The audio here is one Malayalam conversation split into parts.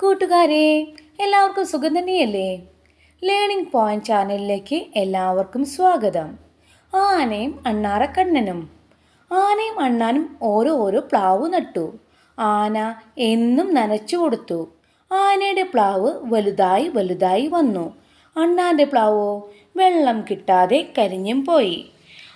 കൂട്ടുകാരെ എല്ലാവർക്കും സുഖം തന്നെയല്ലേ? ലേണിംഗ് പോയിന്റ് ചാനലിലേക്ക് എല്ലാവർക്കും സ്വാഗതം. ആനയും അണ്ണാറക്കണ്ണനും. ആനയും അണ്ണാനും ഓരോ ഓരോ പ്ലാവ് നട്ടു. ആന എന്നും നനച്ചു കൊടുത്തു. ആനയുടെ പ്ലാവ് വലുതായി വലുതായി വന്നു. അണ്ണാന്റെ പ്ലാവോ? വെള്ളം കിട്ടാതെ കരിഞ്ഞും പോയി.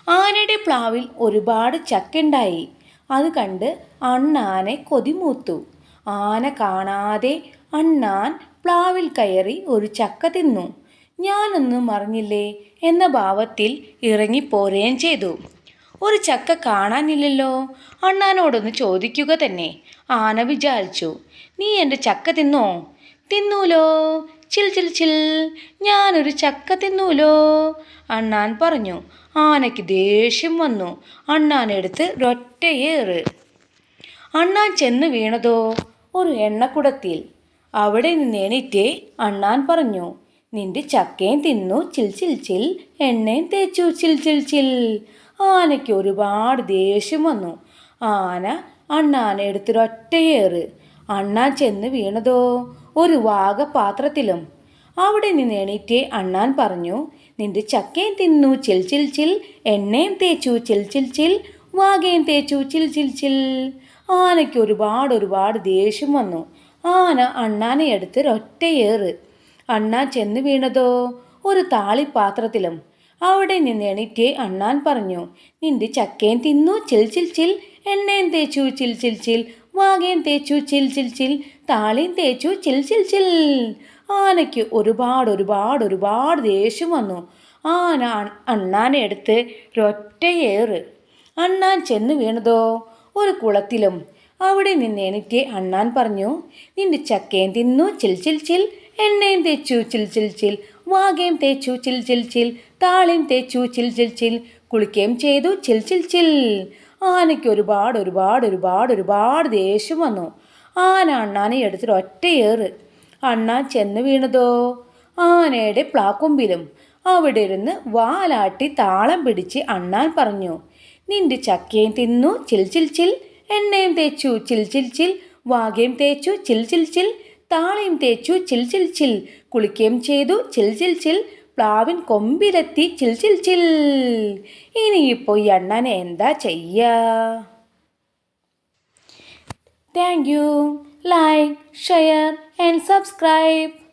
ആനയുടെ പ്ലാവിൽ ഒരുപാട് ചക്കുണ്ടായി അത് കണ്ട് അണ്ണാനെ കൊതിമൂത്തു ആന കാണാതെ അണ്ണാൻ പ്ലാവിൽ കയറി ഒരു ചക്ക തിന്നു. ഞാനൊന്നും മറിഞ്ഞില്ലേ എന്ന ഭാവത്തിൽ ഇറങ്ങിപ്പോരുകയും ചെയ്തു. ഒരു ചക്ക കാണാനില്ലല്ലോ? അണ്ണാനോടൊന്ന് ചോദിക്കുക തന്നെ. ആന വിചാരിച്ചു നീ എന്റെ ചക്ക തിന്നോ? തിന്നൂലോ. ചിൽ ചിൽ ചിൽ. ഞാനൊരു ചക്ക തിന്നൂലോ? അണ്ണാൻ പറഞ്ഞു. ആനയ്ക്ക് ദേഷ്യം വന്നു. അണ്ണാനെടുത്ത് ഒറ്റയേറ് അണ്ണാൻ ചെന്ന് വീണതോ? ഒരു എണ്ണക്കുടത്തിൽ. അവിടെ നിന്ന് എണീറ്റ് അണ്ണാൻ പറഞ്ഞു നിന്റെ ചക്കയും തിന്നു ചിൽ ചിൽ ചിൽ എണ്ണയും തേച്ചു ചിൽ ചിൽ ചിൽ. ആനയ്ക്ക് ഒരുപാട് ദേഷ്യം വന്നു. ആന അണ്ണാനെ എടുത്തൊരൊറ്റയേറ് അണ്ണാൻ ചെന്ന് വീണതോ? ഒരു വാഗപാത്രത്തിലും. അവിടെ നിന്ന് എണീറ്റ് അണ്ണാൻ പറഞ്ഞു നിന്റെ ചക്കയും തിന്നു ചിൽ ചിൽ ചിൽ എണ്ണയും തേച്ചു ചിൽ ചിൽ ചിൽ വാകയും തേച്ചു ചിൽ ചിൽ ചിൽ. ആനയ്ക്ക് ഒരുപാട് ഒരുപാട് ദേഷ്യം വന്നു. ആന അണ്ണാനെ എടുത്ത് ഒറ്റയേറ്. അണ്ണാൻ ചെന്ന് വീണതോ? ഒരു താളിപ്പാത്രത്തിലും. അവിടെ നിന്ന് എണീറ്റേ അണ്ണാൻ പറഞ്ഞു നിന്റെ ചക്കയും തിന്നു ചിൽ ചിൽ ചിൽ. എണ്ണയും തേച്ചു ചിൽ ചിൽ ചിൽ. വാകയും തേച്ചു ചിൽ ചിൽ ചിൽ. താളിയും തേച്ചു ചിൽ ചിൽ ചിൽ. ആനയ്ക്ക് ഒരുപാട് ഒരുപാട് ഒരുപാട് ദേഷ്യം വന്നു. ആന അണ്ണാനെ എടുത്ത് ഒറ്റയേറ്. അണ്ണാൻ ചെന്ന് വീണതോ? ഒരു കുളത്തിലും. അവിടെ നിന്ന് എനിക്ക് അണ്ണാൻ പറഞ്ഞു നിന്റെ ചക്കയും തിന്നു ചിൽ ചിൽ ചിൽ. എണ്ണയും തേച്ചു ചിൽ ചിൽ ചിൽ. വാകയും തേച്ചു ചിൽ ചിൽ ചിൽ. താളിയും തേച്ചു ചിൽ ചിൽ ചിൽ. കുളിക്കുകയും ചെയ്തു ചിൽ ചിൽ ചിൽ. ആനയ്ക്ക് ഒരുപാട് ഒരുപാട് ഒരുപാട് ഒരുപാട് ദേഷ്യം വന്നു. ആന അണ്ണാനെ എടുത്തിട്ട് ഒറ്റയേറ് അണ്ണാൻ ചെന്ന് വീണതോ? ആനയുടെ പ്ലാക്കൊമ്പിലും. അവിടെ ഇരുന്ന് വാലാട്ടി താളം പിടിച്ച് അണ്ണാൻ പറഞ്ഞു നിന്റെ ചക്കയും തിന്നു ചിൽ ചിൽ ചിൽ. എണ്ണയും തേച്ചു ചിൽ ചിൽ ചിൽ. വാകയും തേച്ചു ചിൽ ചിൽ ചിൽ. താളയും തേച്ചു ചിൽ ചിൽ ചിൽ. കുളിക്കുകയും ചെയ്തു ചിൽ ചിൽ ചിൽ. പ്ലാവിൻ കൊമ്പിലെത്തി ചിൽ ചിൽ ചിൽ. ഇനിയിപ്പോൾ ഈ അണ്ണനെ എന്താ ചെയ്യാ? Thank you like share and subscribe